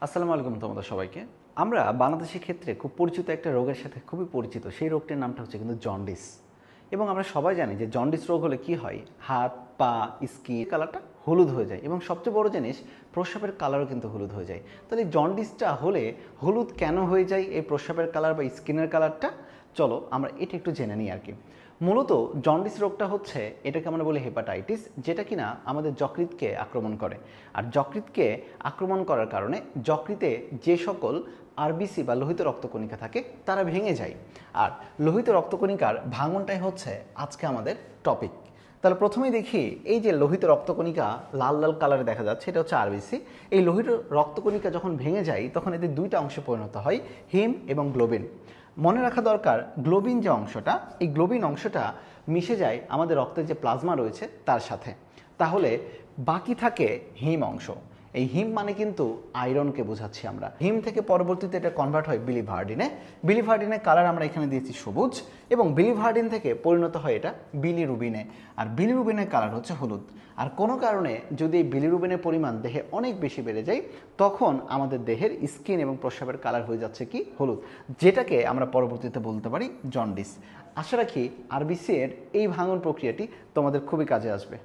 আসসালামু আলাইকুম তোমাদের সবাইকে। আমরা বাংলাদেশের ক্ষেত্রে খুব পরিচিত একটা রোগের সাথে খুবই পরিচিত, সেই রোগটির নামটা হচ্ছে কিন্তু জন্ডিস। এবং আমরা সবাই জানি যে জন্ডিস রোগ হলে কি হয়? হাত, পা, স্কিন কালারটা হলুদ হয়ে যায়। এবং সবচেয়ে বড় জিনিস, প্রস্রাবের কালারও কিন্তু হলুদ হয়ে যায়। তাহলে জন্ডিসটা হলে হলুদ কেন হয়ে যায়? এই প্রস্রাবের কালার বা স্কিনের কালারটা চলো আমরা এটা একটু জেনে নিই আর কি। মূলত জন্ডিস রোগটা হচ্ছে এটাকে আমরা বলি হেপাটাইটিস যেটা কিনা আমাদের যকৃতকে আক্রমণ করে। আর যকৃতকে আক্রমণ করার কারণে যকৃতে যে সকল আরবিসি বা লোহিত রক্তকণিকা থাকে, তারা ভেঙে যায়। আর লোহিত রক্তকণিকার ভাঙনটাই হচ্ছে আজকে আমাদের টপিক তাহলে প্রথমেই দেখি, এই যে লোহিত রক্তকণিকা লাল লাল কালারে দেখা যাচ্ছে, এটা হচ্ছে আরবিসি এই লোহিত রক্তকণিকা যখন ভেঙে যায়, তখন এদের দুইটা অংশে পরিণত হয়, হিম এবং গ্লোবিন। মনে রাখা দরকার, গ্লোবিন যে অংশটা, এই গ্লোবিন অংশটা মিশে যায় আমাদের রক্তের যে প্লাজমা রয়েছে তার সাথে। তাহলে বাকি থাকে হিম অংশ। এই হিম মানে কিন্তু আয়রনকে বোঝাচ্ছি আমরা। হিম থেকে পরবর্তীতে এটা কনভার্ট হয় বিলিভার্ডিনে বিলিভার্ডিনের কালার আমরা এখানে দিয়েছি সবুজ এবং বিলিভার্ডিন থেকে পরিণত হয় এটা বিলিরুবিনে আর বিলিরুবিনের কালার হচ্ছে হলুদ। আর কোনো কারণে যদি এই বিলিরুবিনের পরিমাণ দেহে অনেক বেশি বেড়ে যায়, তখন আমাদের দেহের স্কিন এবং প্রস্রাবের কালার হয়ে যাচ্ছে কি? হলুদ। যেটাকে আমরা পরবর্তীতে বলতে পারি জন্ডিস আশা রাখি আরবিসি এর এই ভাঙন প্রক্রিয়াটি তোমাদের খুবই কাজে আসবে।